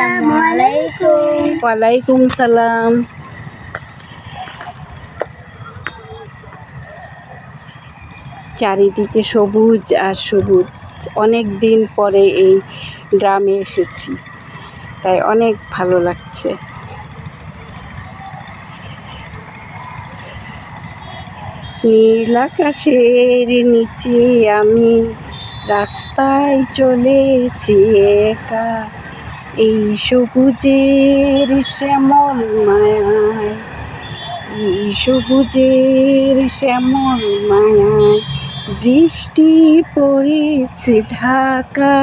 আসসালামু আলাইকুম ওয়ালাইকুম সালাম চারিদিকে সবুজ আর সবুজ। অনেক দিন পরে এই গ্রামে এসেছি। তাই অনেক ভালো লাগছে। নীল আকাশের নিচে আমি রাস্তায় চলেছি একা। এই সবুজের শ্যামল মায়ায়, এই সবুজের শ্যামল মায়ায় বৃষ্টি পড়েছে ঢাকা।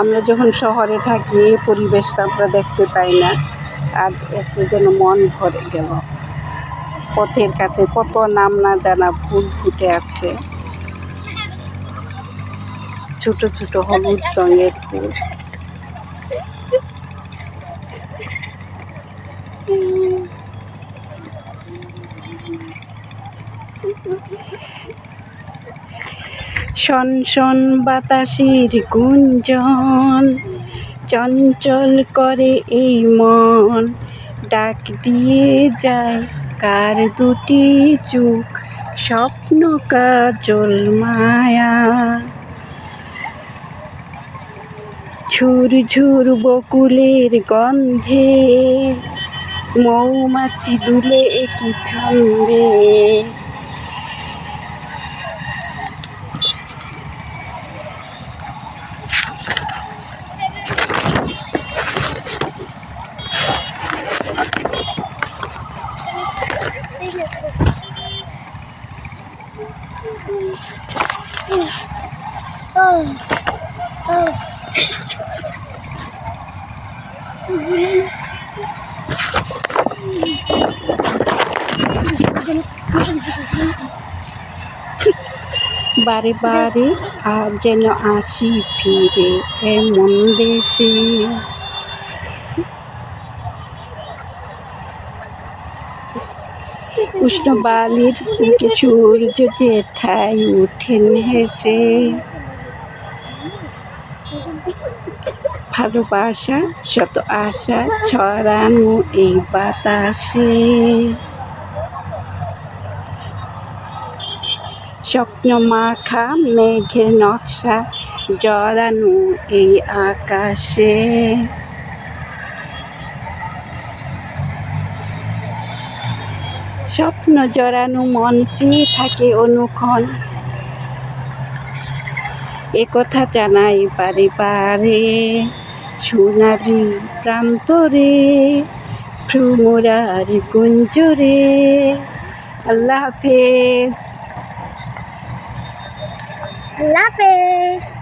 আমরা যখন শহরে থাকি, পরিবেশটা আমরা দেখতে পাই না। আর এসে যেন মন ভরে গেল। পথের কাছে কত নাম না জানা ফুল ফুটে আছে। ছোট ছোট হলুদ রঙের ফুল। শন শন বাতাসের গুঞ্জন। চঞ্চল করে এই মন। ডাক দিয়ে যায় কার দুটি চোখ, স্বপ্ন কাজল মায়া। ঝুর ঝুর বকুলের গন্ধে মৌমাছি দুলে কি ছন্দে। বারে বারে আর যেন আসি ফিরে এমন দেশে। উষ্ণ বালির বুকে সূর্য যেথায় উঠেন হেসে ভালোবাসা, শত আশা ছড়ানো এই বাতাসে। স্বপ্ন মাখা, মেঘের নকশা জড়ানো এই আকাশে। স্বপ্ন জড়ানো মন চেয়ে থাকে অনুক্ষণ। এ কথা জানাই বারে বারে সোনালি প্রান্তরে, ভ্রমরার গুঞ্জরে। আল্লাহ হাফেজ। আল্লাহ হাফেজ।